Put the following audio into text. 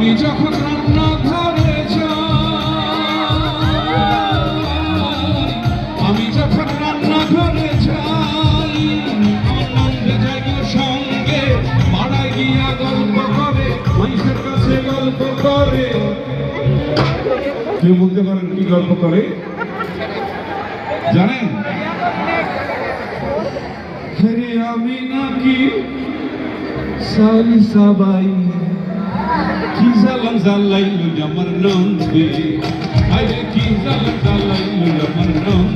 আমি যখন রান্না ঘরে যাই, আমি যখন রান্না সঙ্গে পাড়ায় গিয়া গল্প করে মানুষের কাছে গল্প করে। কেউ বলতে পারেন কি গল্প করে? জানেন? আমি নাকি সারি সবাই কি জালাম জালাইলো আমার নন্দে আরে কি জালাম জালাইলো আমার ওই